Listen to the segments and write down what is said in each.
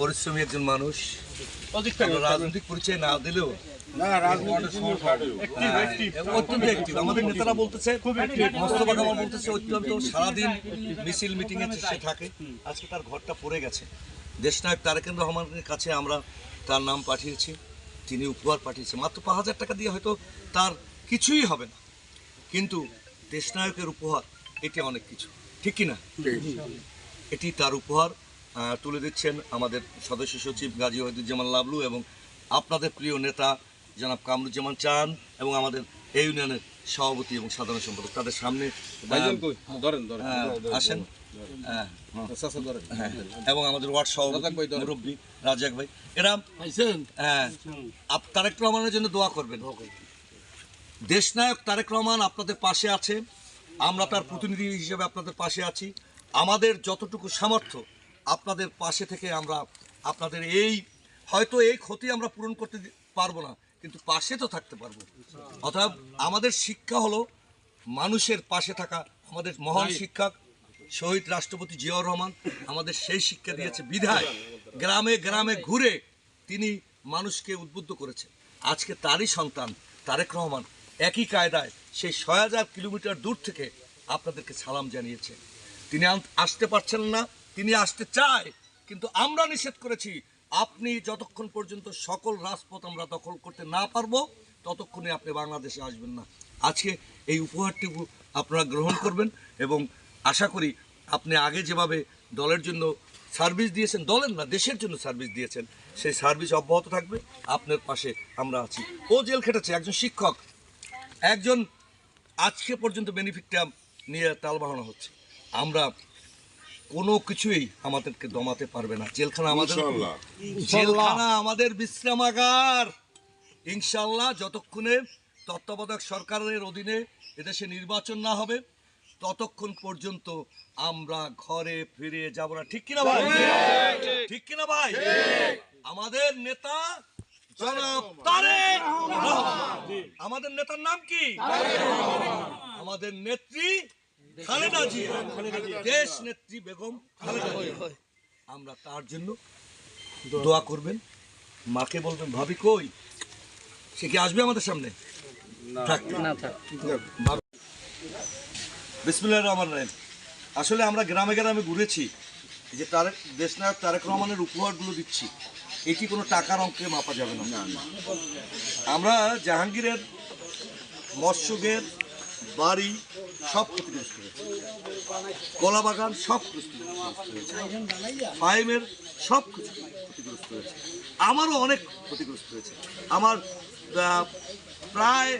পরিশ্রমী একজন মানুষ। রাজনৈতিক পরিচয় না দিলেও হ্যাঁ, অত্যন্ত অ্যাক্টিভ আমাদের নেতারা বলতেছে মোস্তফা কামাল বলতেছে অত্যন্ত সারাদিন মিছিল মিটিং সে থাকে। আজকে তার ঘরটা পড়ে গেছে। দেশনায়ক তারেকেন রহমানের কাছে আমরা তার নাম পাঠিয়েছি। তিনি উপহার পাঠিয়েছে। মাত্র পাঁচ হাজার টাকা দিয়ে হয়তো তার কিছুই হবে না। কিন্তু দেশনায়কের উপহার এটি অনেক কিছু। ঠিক কি না? এটি তার উপহার। তুলে দিচ্ছেন আমাদের সদস্য সচিব গাজী ওয়াহিদুজ্জামান লাবলু এবং আপনাদের প্রিয় নেতা জনাব কামরুজ্জামান চান এবং আমাদের এই ইউনিয়নের সভাপতি এবং সাধারণ সম্পাদক। তাদের সামনে আহ, আসেন। হ্যাঁ, হ্যাঁ, এবং আমাদের ওয়ার্ড সভাপতি মুরব্বী রাজাক ভাই। এরা হ্যাঁ। তারেক রহমানের জন্য দোয়া করবেন। দেশনায়ক তারেক রহমান আপনাদের পাশে আছে। আমরা তার প্রতিনিধি হিসেবে আপনাদের পাশে আছি। আমাদের যতটুকু সামর্থ্য আপনাদের পাশে থেকে আমরা আপনাদের এই হয়তো এই ক্ষতি আমরা পূরণ করতে পারব না কিন্তু পাশে তো থাকতে পারব। অর্থাৎ আমাদের শিক্ষা হলো মানুষের পাশে থাকা আমাদের মহান শিক্ষক শহীদ রাষ্ট্রপতি জিয়াউর রহমান আমাদের সেই শিক্ষা দিয়েছে বিধায় গ্রামে গ্রামে ঘুরে তিনি মানুষকে উদ্বুদ্ধ করেছেন আজকে তারই সন্তান তারেক রহমান একই কায়দায় সেই ছয় হাজার কিলোমিটার দূর থেকে আপনাদেরকে সালাম জানিয়েছে। তিনি আসতে পারছেন না তিনি আসতে চায়, কিন্তু আমরা নিষেধ করেছি, আপনি যতক্ষণ পর্যন্ত সকল রাজপথ আমরা দখল করতে না পারব, ততক্ষণে আপনি বাংলাদেশে আসবেন না। আজকে এই উপহারটুকু আপনারা গ্রহণ করবেন এবং আশা করি আপনি আগে যেভাবে দলের জন্য সার্ভিস দিয়েছেন, দলের না, দেশের জন্য সার্ভিস দিয়েছেন, সেই সার্ভিস অব্যাহত থাকবে। আপনার পাশে আমরা আছি। ও জেল খেটেছে, একজন শিক্ষক। একজন আজকে পর্যন্ত বেনিফিটটা নিয়ে তাল বাহানো হচ্ছে। আমরা কোনো কিছুই আমাদেরকে দমাতে পারবে না। জেলখানা আমাদের জেলখানা আমাদের বিশ্রামাগার। ইনশাল্লাহ যতক্ষণে তত্ত্বাবধায়ক সরকারের অধীনে এদেশে নির্বাচন না হবে ততক্ষণ পর্যন্ত আমরা ঘরে ফিরে যাব না। ঠিক কিনা ভাই? ঠিক কিনা ভাই? আমাদের নেতা জনাব তারেক আমাদের নেতার নাম কি? আমাদের নেত্রী খালেদা জিয়া দেশ নেত্রী বেগম খালেদা জিয়া। আমরা তার জন্য দোয়া করবেন। মাকে বলবেন ভাবি কই? সে কি আসবে আমাদের সামনে? বিসমুল্লাহ রহমান রাহিম। আসলে আমরা গ্রামে গ্রামে ঘুরেছি যে তারেক দেশনায়ক তারেক রহমানের উপহারগুলো দিচ্ছি। এটি কোনো টাকার অঙ্কে মাপা যাবে না। আমরা জাহাঙ্গীরের মৎস্যগের বাড়ি সব ক্ষতিগ্রস্ত হয়েছে কলা বাগান সব ক্ষতিগ্রস্ত ফাইমের সব ক্ষতিগ্রস্ত হয়েছে। আমারও অনেক ক্ষতিগ্রস্ত হয়েছে। আমার প্রায়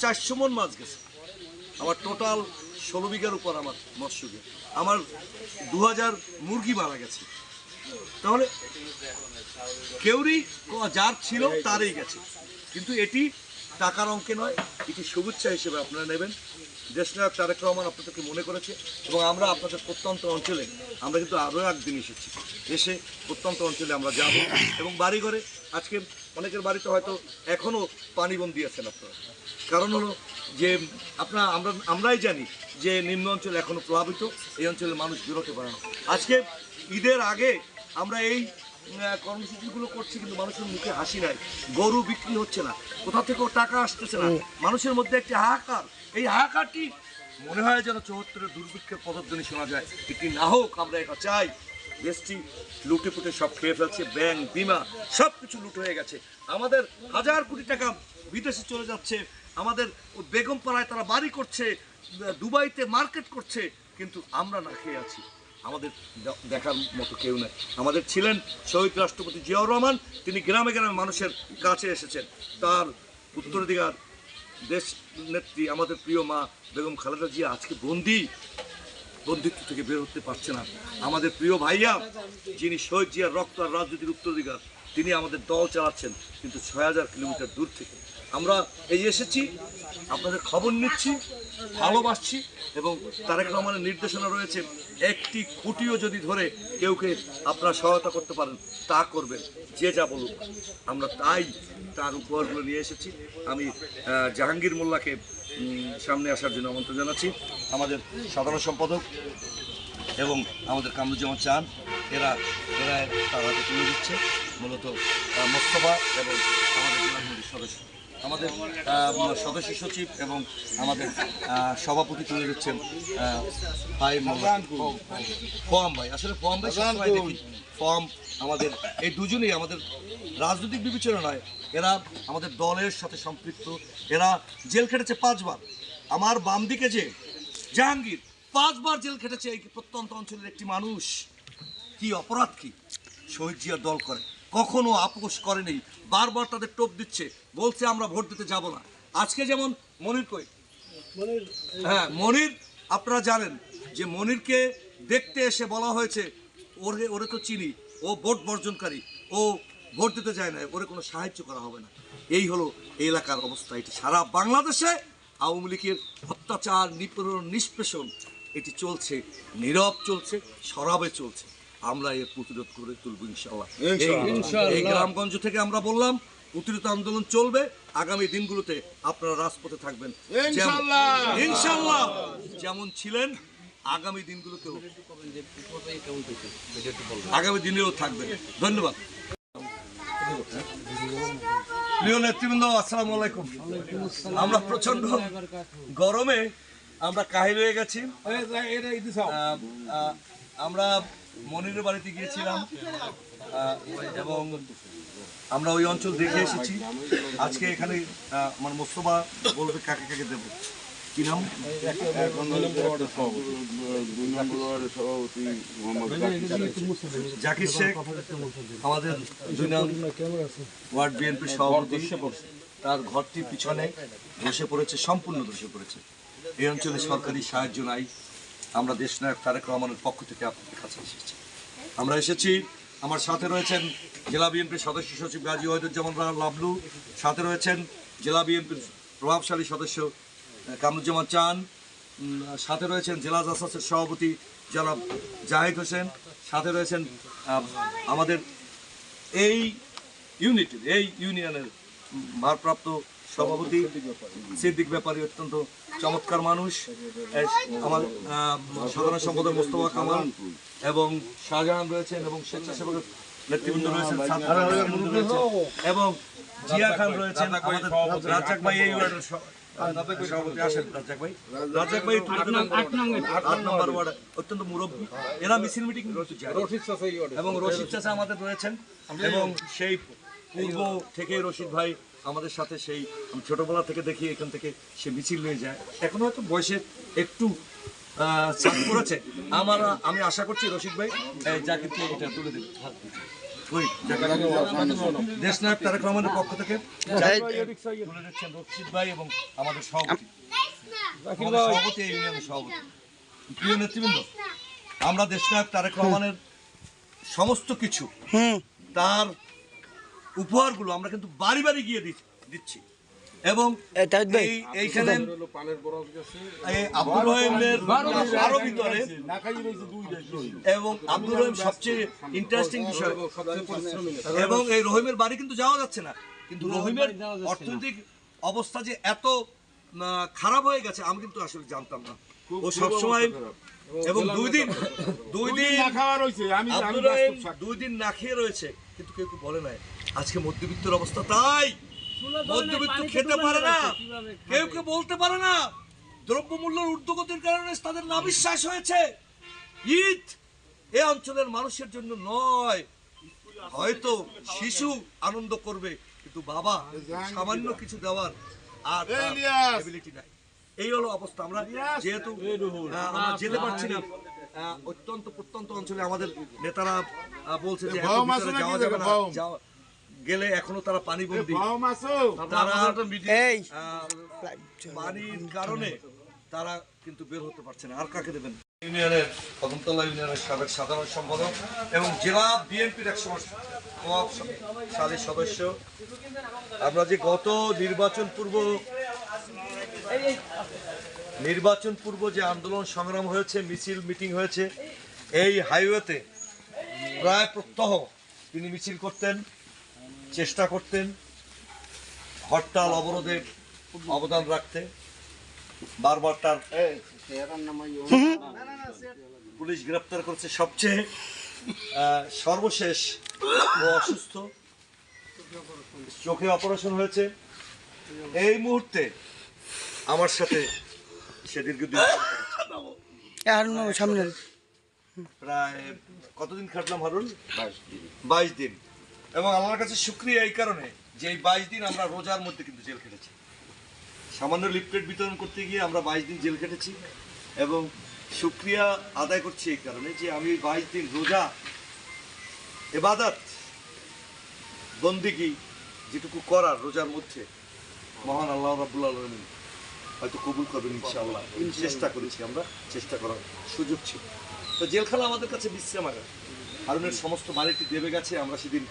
চারশো মন মাছ গেছে। আমার টোটাল ষোলো বিঘার উপর আমার মৎস্যকে আমার দু হাজার মুরগি মারা গেছে। তাহলে কেউরই যার ছিল তারই গেছে। কিন্তু এটি টাকার অঙ্কে নয়, এটি শুভেচ্ছা হিসেবে আপনারা নেবেন। দেশনায়ক তারেক রহমান আপনাদেরকে মনে করেছে এবং আমরা আপনাদের প্রত্যন্ত অঞ্চলে, আমরা কিন্তু আরও একদিন এসেছি। এসে প্রত্যন্ত অঞ্চলে আমরা যাব এবং বাড়ি ঘরে আজকে অনেকের বাড়িতে হয়তো এখনও পানিবন্দি আছেন আপনারা। কারণ হলো যে আপনার, আমরা, আমরাই জানি যে নিম্ন অঞ্চল এখনও প্লাবিত এই অঞ্চলের মানুষ বেরোতে পারে না। আজকে ঈদের আগে আমরা এই কর্মসূচিগুলো করছি কিন্তু মানুষের মুখে হাসি নাই। গরু বিক্রি হচ্ছে না। কোথা থেকেও টাকা আসতেছে না। মানুষের মধ্যে একটি হাহাকার। এই হাহাকারটি মনে হয় যেন চৌহত্তরের দুর্ভিক্ষের পদধ্বনি শোনা যায়। এটি না হোক আমরা এটা চাই। দেশটি লুটে পুটে সব খেয়ে ফেলছে ব্যাংক বিমা সব কিছু লুট হয়ে গেছে। আমাদের হাজার কোটি টাকা বিদেশে চলে যাচ্ছে। আমাদের বেগম পাড়ায় তারা বাড়ি করছে দুবাইতে মার্কেট করছে কিন্তু আমরা না খেয়ে আছি। আমাদের দেখার মতো কেউ নেই। আমাদের ছিলেন শহীদ রাষ্ট্রপতি জিয়াউর রহমান, তিনি গ্রামে গ্রামে মানুষের কাছে এসেছেন। তার উত্তরাধিকার, দেশ নেত্রী, আমাদের প্রিয় মা বেগম খালেদা জিয়া আজকে বন্দি। বন্দিত্ব থেকে বের হতে পারছে না। আমাদের প্রিয় ভাইয়া, যিনি শহীদ জিয়ার রক্ত আর রাজনীতির উত্তরাধিকার, তিনি আমাদের দল চালাচ্ছেন, কিন্তু ছয় হাজার কিলোমিটার দূর থেকে। আমরা এই এসেছি, আপনাদের খবর নিচ্ছি, ভালোবাসছি এবং তারেক রহমানের নির্দেশনা রয়েছে, একটি খুঁটিও যদি ধরে কেউকে আপনারা সহায়তা করতে পারেন, তা করবেন, যে যা বলুক। আমরা তাই তার উপহারগুলো নিয়ে এসেছি। আমি জাহাঙ্গীর মোল্লাকে সামনে আসার জন্য আমন্ত্রণ জানাচ্ছি। আমাদের সাধারণ সম্পাদক এবং আমাদের কামরুজ্জামান চান এরা এরা তার হাতে তুলে দিচ্ছে। মূলত মোস্তফা এবং আমাদের জেলা সদস্য। আমাদের সদস্য সচিব এবং আমাদের সভাপতি তুলে দিচ্ছেন ভাই ফর্ম ভাই। আসলে ফর্ম ভাই সবসময় দেখি। ফর্ম আমাদের এই দুজনেই আমাদের রাজনৈতিক বিবেচনা নয়। এরা আমাদের দলের সাথে সম্পৃক্ত। এরা জেল খেটেছে পাঁচবার। আমার বাম দিকে যে জাহাঙ্গীর পাঁচবার জেল খেটেছে এই প্রত্যন্ত অঞ্চলের একটি মানুষ। কি অপরাধ কি? শহীদ জিয়ার দল করে। কখনো আপোষ করেনি। বারবার তাদের টোপ দিচ্ছে বলছে আমরা ভোট দিতে যাব না। আজকে যেমন মনির কই? হ্যাঁ মনির আপনারা জানেন যে মনিরকে দেখতে এসে বলা হয়েছে ওরে ওরে তো চিনি ও ভোট বর্জনকারী ও ভোট দিতে যায় না ওরে কোনো সাহায্য করা হবে না। এই হলো এলাকার অবস্থা এটি সারা বাংলাদেশে আওয়ামী লীগের অত্যাচার নিপীড়ন নিষ্পেষণ এটি চলছে নীরব চলছে সরাবে চলছে। আমরা এর প্রতিরোধ করে তুলব ইনশাল্লাহ এই- এই গ্রামগঞ্জ থেকে আমরা বললাম প্রতিরোধ আন্দোলন চলবে আগামী দিনগুলোতে আপনারা রাজপথে থাকবেন। যেমন- ইনশাল্লাহ যেমন ছিলেন আগামী দিনগুলোতেও আগামী দিনেও থাকবেন। ধন্যবাদ। প্রিয় নেতৃবৃন্দ আসসালামু আলাইকুম। আমরা প্রচণ্ড গরমে আমরা কাহিল হয়ে গেছি। আমরা মনিরের বাড়িতে গিয়েছিলাম এবং আমরা ওই অঞ্চল দেখে এসেছি। আজকে এখানে আমার মোস্তফা বলবে কাকে কাকে দেবো। ওয়ার্ড সভাপতি। তার ঘরটির পিছনে ধসে পড়েছে, সম্পূর্ণ ধসে পড়েছে। এই অঞ্চলে সরকারি সাহায্য নাই। আমরা দেশনায়ক তারেক রহমানের পক্ষ থেকে আপনাদের কাছে এসেছি। আমরা এসেছি, আমার সাথে রয়েছেন জেলা বিএনপির সদস্য সচিব গাজী ওয়াহিদুজ্জামান লাবলু, সাথে রয়েছেন জেলা বিএনপির প্রভাবশালী সদস্য কামরুজ্জামান চান সাথে রয়েছেন জেলা জাসাসের সভাপতি জনাব জাহিদ হোসেন, সাথে রয়েছেন আমাদের এই ইউনিটের, এই ইউনিয়নের ভারপ্রাপ্ত সভাপতি সিদ্দিক ব্যাপারী অত্যন্ত চমৎকার মানুষ। আমার আহ, সাধারণ সম্পাদক মোস্তফা কামাল এবং শাহজাহান রয়েছেন এবং স্বেচ্ছাসেবক নেতৃবৃন্দ রয়েছেন এবং জিয়া খান রয়েছেন রাজ্জাক ভাই এই অত্যন্ত মুরব্বী। এরা মিছিল মিটিং এবং রশিদ চাচা আমাদের রয়েছেন। এবং সেই পূর্ব থেকে রশিদ ভাই আমাদের সাথে সেই আমি ছোটবেলা থেকে দেখি এখান থেকে সে মিছিল নিয়ে যায়। এখন হয়তো বয়সে একটু চাপ পড়েছে আমার আমি আশা করছি রশিদ ভাই এই জাকিরকে এটা তুলে দেবে। জাকির। তারেক রহমানের পক্ষ থেকে তুলে দিচ্ছেন রশিদ ভাই এবং আমাদের সভাপতি। সভাপতি এই ইউনিয়নের সভাপতি। প্রিয় নেতৃবৃন্দ আমরা দেশনায়ক তারেক রহমানের সমস্ত কিছু তার উপহারগুলো আমরা কিন্তু বাড়ি বাড়ি গিয়ে দিচ্ছি এবং এই এইখানে আব্দুল রহিমের আরও ভিতরে এবং আব্দুল রহিম সবচেয়ে ইন্টারেস্টিং বিষয়। এবং এই রহিমের বাড়ি কিন্তু যাওয়া যাচ্ছে না। কিন্তু রহিমের অর্থনৈতিক অবস্থা যে এত আহ, খারাপ হয়ে গেছে আমি কিন্তু আসলে জানতাম না। ও সবসময় এবং দুই দিন দুই দিন দুই দিন না খেয়ে রয়েছে কিন্তু কেউ কেউ বলে নাই। আজকে মধ্যবিত্তের অবস্থা তাই। মধ্যবিত্ত খেতে পারে না। কেউ কেউ বলতে পারে না। দ্রব্যমূল্যের ঊর্ধ্বগতির কারণে তাদের নাবিশ্বাস হয়েছে। ঈদ এ অঞ্চলের মানুষের জন্য নয়। হয়তো শিশু আনন্দ করবে কিন্তু বাবা সামান্য কিছু দেওয়ার আর এবিলিটি নাই। এই হলো অবস্থা। আমরা যেহেতু আমরা যেতে পারছি না অত্যন্ত প্রত্যন্ত অঞ্চলে আমাদের নেতারা বলছে যে যাওয়া যাবে না যাওয়া- গেলে এখনও তারা পানি বন্দি। তারা পানির কারণে তারা কিন্তু বের হতে পারছে না। আর কাকে দেবেন? ইউনিয়নের কদমতলা ইউনিয়নের সাবেক সাধারণ সম্পাদক এবং জেলা বিএনপির এক সালের সদস্য। আমরা যে গত নির্বাচন পূর্ব নির্বাচন পূর্ব যে আন্দোলন সংগ্রাম হয়েছে মিছিল মিটিং হয়েছে এই হাইওয়েতে প্রায় প্রত্যহ তিনি মিছিল করতেন। চেষ্টা করতেন হরতাল অবরোধে অবদান রাখতে। বারবার তার পুলিশ গ্রেপ্তার করছে সবচেয়ে সর্বশেষ ও অসুস্থ। চোখে অপারেশন হয়েছে। এই মুহূর্তে আমার সাথে সে দীর্ঘদিন আর সামনে। প্রায় কতদিন খাটলাম হারুন? বাইশ দিন। বাইশ দিন। এবং আমার কাছে শুক্রিয়া এই কারণে যে এই বাইশ দিন আমরা রোজার মধ্যে কিন্তু জেল খেটেছি। সামান্য লিফলেট বিতরণ করতে গিয়ে আমরা বাইশ দিন জেল খেটেছি এবং শুক্রিয়া আদায় করছি এই কারণে যে আমি বাইশ দিন রোজা এবাদাত বন্দিগি যেটুকু করার রোজার মধ্যে মহান আল্লাহ রাবুল আলমিন হয়তো কবুল করবেন ইনশাআল্লাহ। চেষ্টা করেছি আমরা চেষ্টা করার সুযোগ ছিল। তো জেলখানা আমাদের কাছে বিশ্রামাগার। হারুনের সমস্ত বাড়িটি দেবে গেছে আমরা সেদিন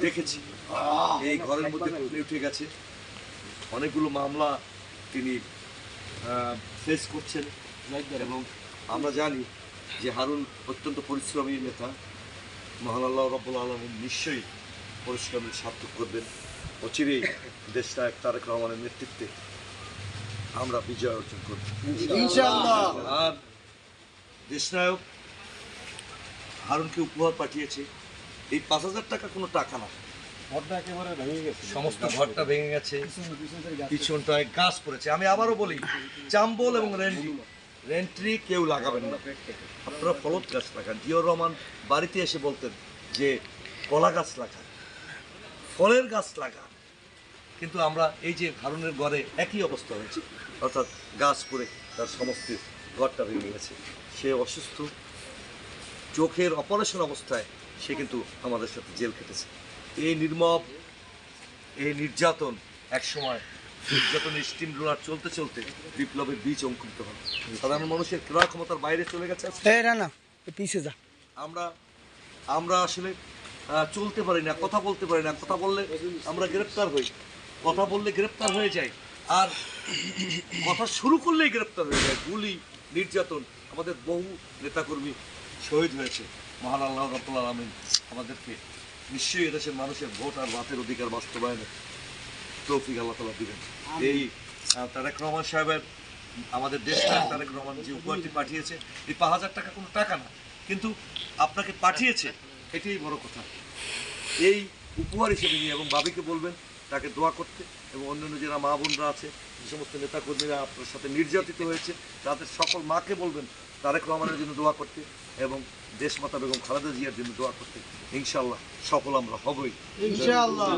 দেখেছি। এই ঘরের মধ্যে উঠে গেছে। অনেকগুলো মামলা তিনি ফেস করছেন। এবং আমরা জানি যে হারুন অত্যন্ত পরিশ্রমী নেতা। মহান আল্লাহ রব্বুল আলমিন নিশ্চয়ই পরিশ্রমের সার্থক করবেন। অচিরেই দেশটা এক তারেক রহমানের নেতৃত্বে আমরা বিজয় অর্জন করব। আর দেশনায়ক হারুনকে উপহার পাঠিয়েছে। এই পাঁচ হাজার টাকা কোনো টাকা না। সমস্ত ঘরটা ভেঙে গেছে। পিছনটায় গাছ পড়েছে। আমি আবারও বলি চাম্বল এবং রেন্ট্রি রেন্ট্রি কেউ লাগাবেন না। আপনারা ফলত গাছ লাগান। রহমান বাড়িতে এসে বলতেন যে কলা গাছ লাগান ফলের গাছ লাগান। কিন্তু আমরা এই যে হারুনের ঘরে একই অবস্থা হয়েছে। অর্থাৎ গাছ পড়ে তার সমস্ত ঘরটা ভেঙে গেছে। সে অসুস্থ। চোখের অপারেশন অবস্থায় সে কিন্তু আমাদের সাথে জেল কেটেছে এই নির্মম এই নির্যাতন একসময় নির্যাতনের স্টিম রোলার চলতে চলতে বিপ্লবের বীজ অঙ্কুরিত হবে সাধারণ মানুষের ক্রয় ক্ষমতার বাইরে চলে গেছে। এই যা। আমরা আমরা আসলে চলতে পারি না কথা বলতে পারি না কথা বললে আমরা গ্রেপ্তার হই। কথা বললে গ্রেপ্তার হয়ে যাই আর কথা শুরু করলেই গ্রেপ্তার হয়ে যায়। গুলি নির্যাতন আমাদের বহু নেতাকর্মী শহীদ হয়েছে। মহান আল্লাহ রব্বুল আলমিন আমাদেরকে নিশ্চয়ই এদেশের মানুষের ভোট আর ভাতের অধিকার বাস্তবায়নে তৌফিক আল্লাহ তালা দিবেন। এই তারেক রহমান সাহেবের আমাদের দেশ তারেক রহমান যে উপহারটি পাঠিয়েছে এই পাঁচ হাজার টাকা কোনো টাকা না কিন্তু আপনাকে পাঠিয়েছে এটাই বড় কথা। এই উপহার হিসেবে নিয়ে এবং বাবিকে বলবেন তাকে দোয়া করতে এবং অন্যান্য যারা মা বোনরা আছে যে সমস্ত নেতাকর্মীরা আপনার সাথে নির্যাতিত হয়েছে তাদের সকল মাকে বলবেন তারেক রহমানের জন্য দোয়া করতে এবং দেশমাতা বেগম খালেদা জিয়ার জন্য দোয়া করতে। ইনশাল্লাহ সকল আমরা হবই। ইনশাআল্লাহ।